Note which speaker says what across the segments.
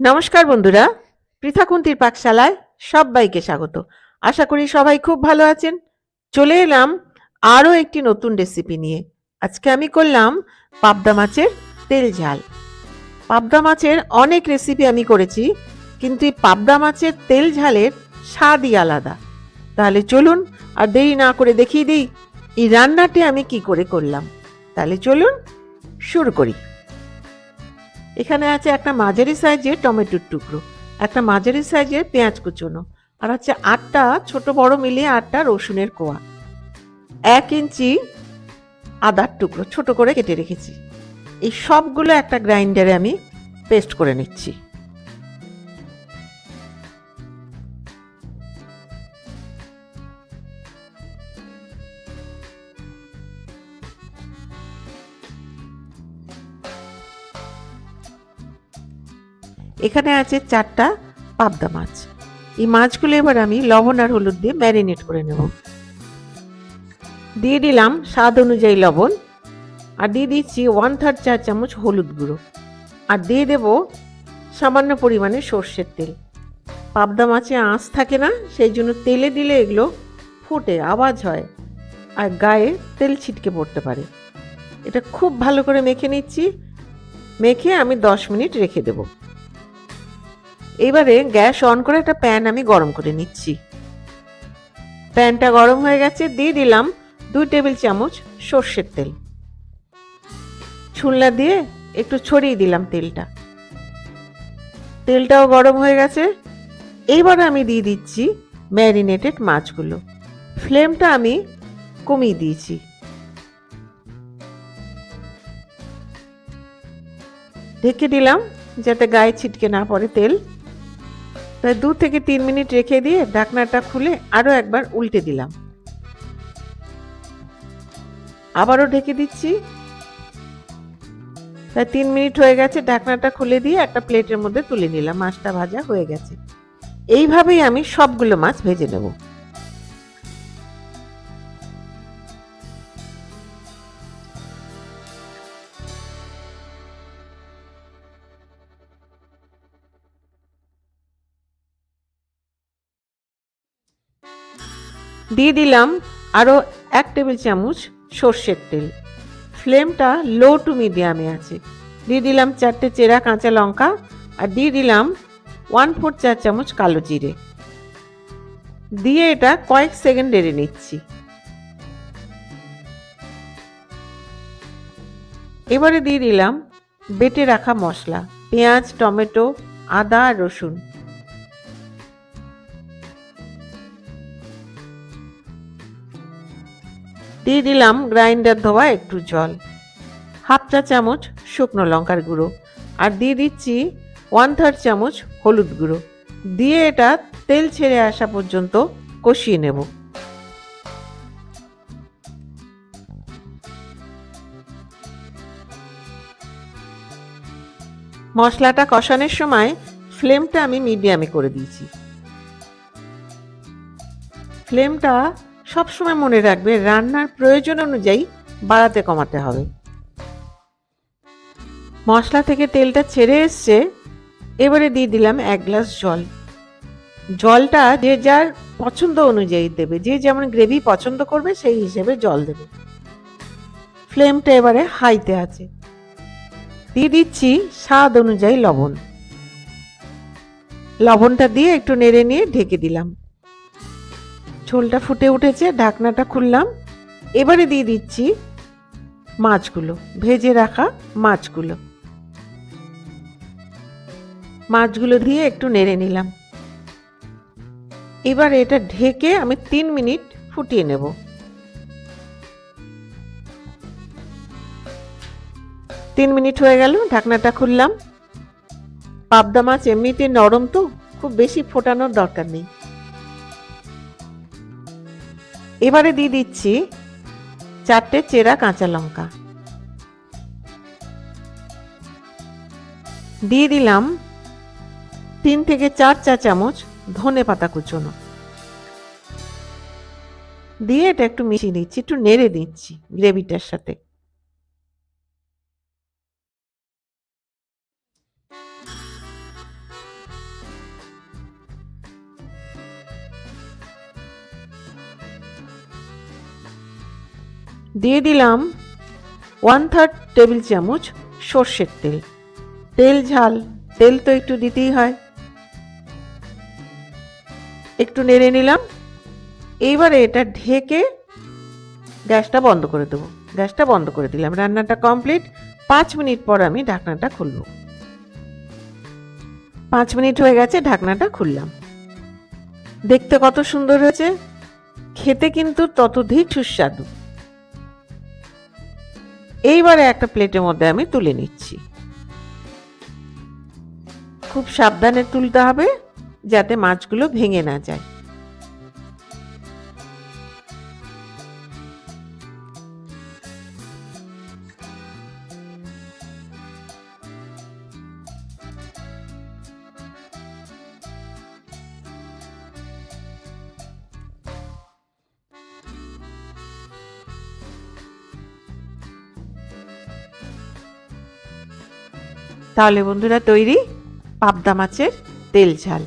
Speaker 1: নমস্কার বন্ধুরা, পৃথাকুন্তির পাকশালায় সবাইকে স্বাগত। আশা করি সবাই খুব ভালো আছেন। চলে এলাম আরও একটি নতুন রেসিপি নিয়ে। আজকে আমি করলাম পাবদা মাছের তেল ঝাল। পাবদা মাছের অনেক রেসিপি আমি করেছি, কিন্তু এই পাবদা মাছের তেল ঝালের স্বাদই আলাদা। তাহলে চলুন আর দেরি না করে দেখিয়ে দিই, এই রান্নাটি আমি কি করে করলাম। তাহলে চলুন শুরু করি। এখানে আছে একটা মাঝারি সাইজের টমেটোর টুকরো, একটা মাঝারি সাইজের পেঁয়াজ কুচনো, আর হচ্ছে আটটা, ছোট বড় মিলিয়ে আটটা রসুনের কোয়া। এক ইঞ্চি আদার টুকরো, ছোট করে কেটে রেখেছি। এই সবগুলো একটা গ্রাইন্ডারে আমি পেস্ট করে নিচ্ছি। এখানে আছে চারটা পাবদা মাছ। এই মাছগুলো এবার আমি লবণ আর হলুদ দিয়ে ম্যারিনেট করে নেব। দিয়ে দিলাম স্বাদ অনুযায়ী লবণ আর দিয়ে দিচ্ছি ওয়ান থার্ড চা চামচ হলুদ গুঁড়ো। আর দিয়ে দেব সামান্য পরিমাণে সর্ষের তেল। পাবদা মাছে আঁশ থাকে না, সেই জন্য তেলে দিলে এগুলো ফোটে, আওয়াজ হয় আর গায়ে তেল ছিটকে পড়তে পারে। এটা খুব ভালো করে মেখে নিচ্ছি। মেখে আমি দশ মিনিট রেখে দেবো। এবারে গ্যাস অন করে একটা প্যান আমি গরম করে নিচ্ছি। প্যানটা গরম হয়ে গেছে, দিয়ে দিলাম দুই টেবিল চামচ সর্ষের তেল। ছুলনা দিয়ে একটু ছড়িয়ে দিলাম তেলটা। তেলটাও গরম হয়ে গেছে। এইবার আমি দিয়ে দিচ্ছি ম্যারিনেটেড মাছগুলো। ফ্লেমটা আমি কমিয়ে দিয়েছি। ঢেকে দিলাম যাতে গায়ে ছিটকে না পড়ে তেল। তাই দু থেকে তিন মিনিট রেখে দিয়ে ঢাকনাটা খুলে আরও একবার উল্টে দিলাম। আবারও ঢেকে দিচ্ছি। তাই তিন মিনিট হয়ে গেছে, ঢাকনাটা খুলে দিয়ে একটা প্লেটের মধ্যে তুলে নিলাম। মাছটা ভাজা হয়ে গেছে। এইভাবেই আমি সবগুলো মাছ ভেজে নেব। দিয়ে দিলাম আরও এক টেবিল চামচ সর্ষের তেল। ফ্লেমটা লো টু মিডিয়ামে আছে। দিয়ে দিলাম চারটে চেরা কাঁচা লঙ্কা আর দিয়ে দিলাম ওয়ান ফোর চার চামচ কালো জিরে। দিয়ে এটা কয়েক সেকেন্ড এড়ে নিচ্ছি। এবারে দিয়ে দিলাম বেটে রাখা মশলা, পেঁয়াজ, টমেটো, আদা রসুন। দিয়ে দিলাম গ্রাইন্ডার ধোয়া একটু জল। হাফ চা চামচ শুকনো লঙ্কার গুঁড়ো আর দিয়ে দিচ্ছি ওয়ান থার্ড চামচ হলুদ গুঁড়ো। দিয়ে এটা তেল ছেড়ে আসা পর্যন্ত কষিয়ে নেব। মশলাটা কষানোর সময় ফ্লেমটা আমি মিডিয়ামে করে দিয়েছি। ফ্লেমটা সবসময় মনে রাখবে, রান্নার প্রয়োজন অনুযায়ী বাড়াতে কমাতে হবে। মশলা থেকে তেলটা ছেড়ে এসছে, এবারে দিয়ে দিলাম এক গ্লাস জল। জলটা যে যার পছন্দ অনুযায়ী দেবে, যে যেমন গ্রেভি পছন্দ করবে সেই হিসেবে জল দেবে। ফ্লেমটা এবারে হাইতে আছে। দিয়ে দিচ্ছি স্বাদ অনুযায়ী লবণ। লবণটা দিয়ে একটু নেড়ে নিয়ে ঢেকে দিলাম। ঝোলটা ফুটে উঠেছে, ঢাকনাটা খুললাম। এবারে দিয়ে দিচ্ছি মাছগুলো, ভেজে রাখা মাছগুলো। মাছগুলো দিয়ে একটু নেড়ে নিলাম। এবার এটা ঢেকে আমি তিন মিনিট ফুটিয়ে নেব। তিন মিনিট হয়ে গেল, ঢাকনাটা খুললাম। পাবদা মাছ এমনিতে নরম তো, খুব বেশি ফোটানোর দরকার নেই। এবারে দিয়ে দিচ্ছি চারটে চেরা কাঁচা লঙ্কা। দিয়ে দিলাম তিন থেকে চার চা চামচ ধনে পাতা কুচোনো। দিয়ে এটা একটু মিশিয়ে দিচ্ছি, একটু নেড়ে দিচ্ছি গ্রেভিটার সাথে। দিয়ে দিলাম ওয়ান থার্ড টেবিল চামচ সর্ষের তেল। তেল ঝাল, তেল তো একটু দিতেই হয়। একটু নেড়ে নিলাম। এইবারে এটা ঢেকে গ্যাসটা বন্ধ করে দেবো। গ্যাসটা বন্ধ করে দিলাম। রান্নাটা কমপ্লিট। পাঁচ মিনিট পর আমি ঢাকনাটা খুলব। পাঁচ মিনিট হয়ে গেছে, ঢাকনাটা খুললাম। দেখতে কত সুন্দর হয়েছে। খেতে কিন্তু ততধিক সুস্বাদু। এইবারে একটা প্লেটের মধ্যে আমি তুলে নিচ্ছি। খুব সাবধানে তুলতে হবে যাতে মাছগুলো ভেঙে না যায়। তাহলে বন্ধুরা তৈরি পাবদা মাছের তেল ঝাল।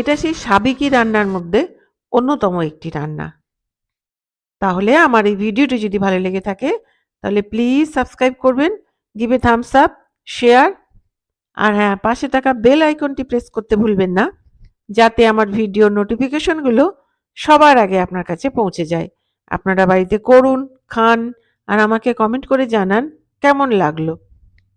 Speaker 1: এটা সেই সাবেকি রান্নার মধ্যে অন্যতম একটি রান্না। তাহলে আমার এই ভিডিওটি যদি ভালো লেগে থাকে, তাহলে প্লিজ সাবস্ক্রাইব করবেন give a thumbs up share আর হ্যাঁ পাশে থাকা বেল আইকনটি প্রেস করতে ভুলবেন না, যাতে আমার ভিডিও নোটিফিকেশনগুলো সবার আগে আপনার কাছে পৌঁছে যায়। আপনারা বাড়িতে করুন, খান, আর আমাকে কমেন্ট করে জানান কেমন লাগল।